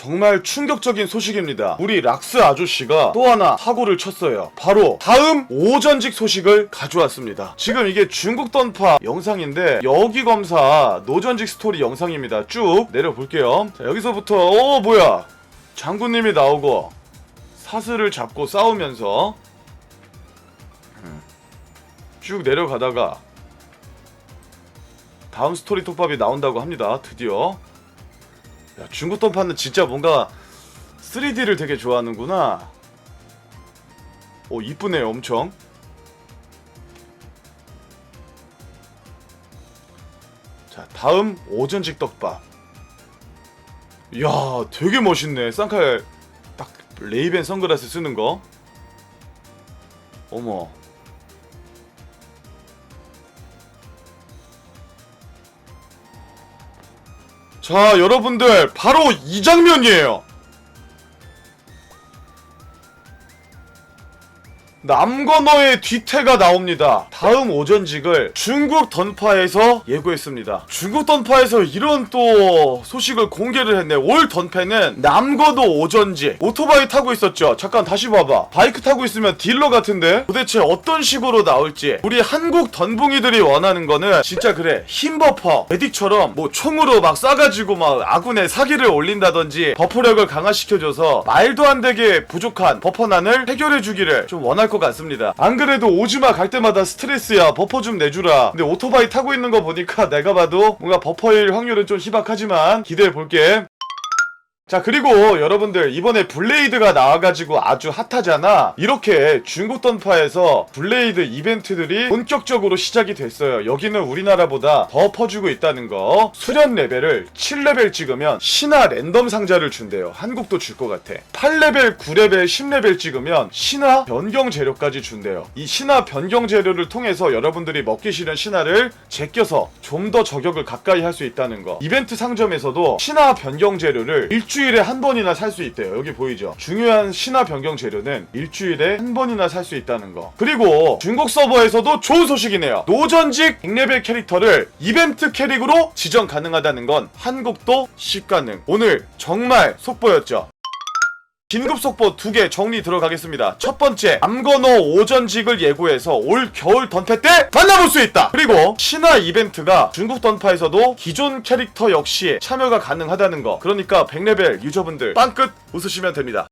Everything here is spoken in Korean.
정말 충격적인 소식입니다. 우리 락스 아저씨가 또 하나 사고를 쳤어요. 바로 다음 오전직 소식을 가져왔습니다. 지금 이게 중국 던파 영상인데 여기 검사 노전직 스토리 영상입니다. 쭉 내려볼게요. 자, 여기서부터 어 뭐야 장군님이 나오고 사슬을 잡고 싸우면서 음, 쭉 내려가다가 다음 스토리 톱밥이 나온다고 합니다. 드디어 야, 중국 던파는 진짜 뭔가 3D를 되게 좋아하는구나. 오 이쁘네요 엄청. 자 다음 오전직 떡밥. 이야 되게 멋있네 쌍칼 딱 레이벤 선글라스 쓰는 거. 어머. 자, 여러분들, 바로 이 장면이에요. 남건어의 뒤태가 나옵니다. 다음 오전직을 중국 던파에서 예고했습니다. 중국 던파에서 이런 또 소식을 공개를 했네. 올 던패는 남건어 오전직 오토바이 타고 있었죠. 잠깐 다시 봐봐. 바이크 타고 있으면 딜러 같은데 도대체 어떤 식으로 나올지 우리 한국 던붕이들이 원하는 거는 진짜 그래 힘버퍼 메딕처럼 뭐 총으로 막 쏴가지고 막 아군의 사기를 올린다든지 버퍼력을 강화시켜줘서 말도 안 되게 부족한 버퍼난을 해결해주기를 좀 원할 것 같습니다. 안 그래도 오즈마 갈 때마다 스트레스야 버퍼 좀 내주라. 근데 오토바이 타고 있는 거 보니까 내가 봐도 뭔가 버퍼일 확률은 좀 희박하지만 기대해 볼게. 자 그리고 여러분들 이번에 블레이드가 나와가지고 아주 핫하잖아. 이렇게 중국 던파에서 블레이드 이벤트들이 본격적으로 시작이 됐어요. 여기는 우리나라보다 더 퍼주고 있다는 거. 수련 레벨을 7레벨 찍으면 신화 랜덤 상자를 준대요. 한국도 줄 것 같아. 8레벨 9레벨 10레벨 찍으면 신화 변경 재료까지 준대요. 이 신화 변경 재료를 통해서 여러분들이 먹기 싫은 신화를 제껴서 좀 더 저격을 가까이 할 수 있다는 거. 이벤트 상점에서도 신화 변경 재료를 일주일에 한 번이나 살 수 있대요. 여기 보이죠? 중요한 신화 변경 재료는 일주일에 한 번이나 살 수 있다는 거. 그리고 중국 서버에서도 좋은 소식이네요. 노전직 100레벨 캐릭터를 이벤트 캐릭으로 지정 가능하다는 건 한국도 시가능. 오늘 정말 속보였죠 긴급 속보 두 개 정리 들어가겠습니다. 첫 번째, 암건어 오전직을 예고해서 올 겨울 던패 때 만나볼 수 있다! 그리고 신화 이벤트가 중국 던파에서도 기존 캐릭터 역시 참여가 가능하다는 거. 그러니까 100레벨 유저분들 빵끝 웃으시면 됩니다.